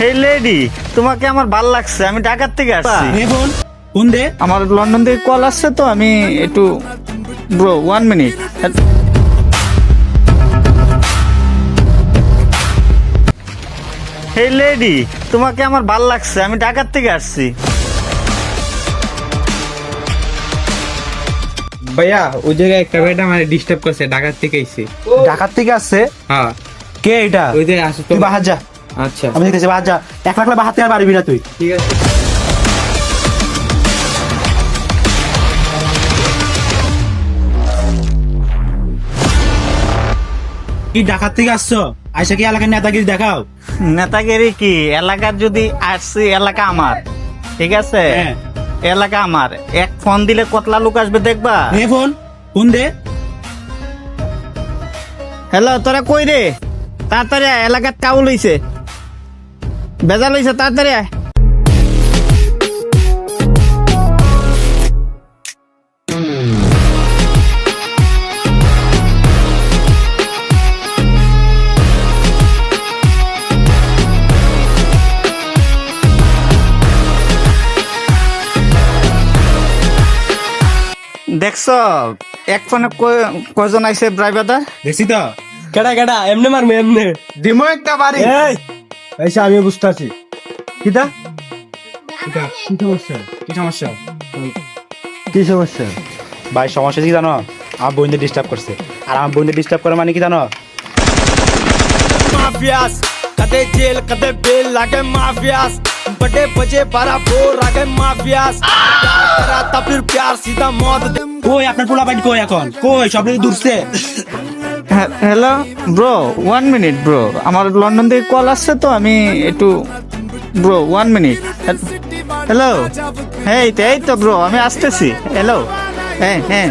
হে lady তোমাকে আমার ভালো লাগছে আমি ঢাকার থেকে আসছি। ফোন ফোন দে আমার লন্ডন থেকে কল আসছে তো আমি একটু bro one minute hey lady তোমাকে আমার ভালো লাগছে আমি ঢাকার থেকে আসছি। ভাইয়া ওই জায়গায় একটা ভাইটা মানে ডিস্টার্ব করছে ঢাকার থেকে আইছে ঢাকার থেকে আসছে? হ্যাঁ। কে এটা? ওই যে আসে তুই বাহার যা। আচ্ছা। আমি দেখতেছি বাহার যা এক লাখ থেকে আর পারবি না তুই। ঠিক আছে। কি ঢাকার থেকে আসছো? আইসা কি এলাকার নেতাগিরি দেখাও? নেতাগিরি কি? এলাকার যদি আসছি এলাকা আমার। ঠিক আছে? হ্যাঁ। এলাকা আমার। এক ফোন দিলে কতলা লোক আসবে দেখবা? হে ফোন? ফোন দে। হ্যালো তোরা কই রে? তাড়াতাড়ি এলাকার কাউল হইছে। বেজাল হইছে তাড়াতাড়ি আয়। দেখছ এক ফোনে কয়- কয়জন আইছে ড্রাইভারদা দেখছি তো কেডা কেডা এমনে মারমু এমনে দিমো একটা বাড়ি এই আইসা আমি বুঝতে আছি কিতা কি সমস্যা কি সমস্যা কি সমস্যা ভাই সমস্যা কি জানো আমার বোনদের ডিস্টার্ব করছে আর আমার বোনদের ডিস্টার্ব করে মানে কি জানো माफियास कदे जेल कदे बेल लागे माफियास बड़े बजे बारह बोर आगे माफियास प्यार करा था फिर प्यार सीधा मौत दे কই আপনার পোলা বাড়ি কই এখন কই সব লোক দূরছে hello bro one minute bro আমার লন্ডন থেকে কল আসছে তো, আমি একটু ব্রো ওয়ান মিনিট হ্যালো হ্যাঁ এই তো এই তো ব্রো আমি আসতেছি। হ্যালো হ্যাঁ হ্যাঁ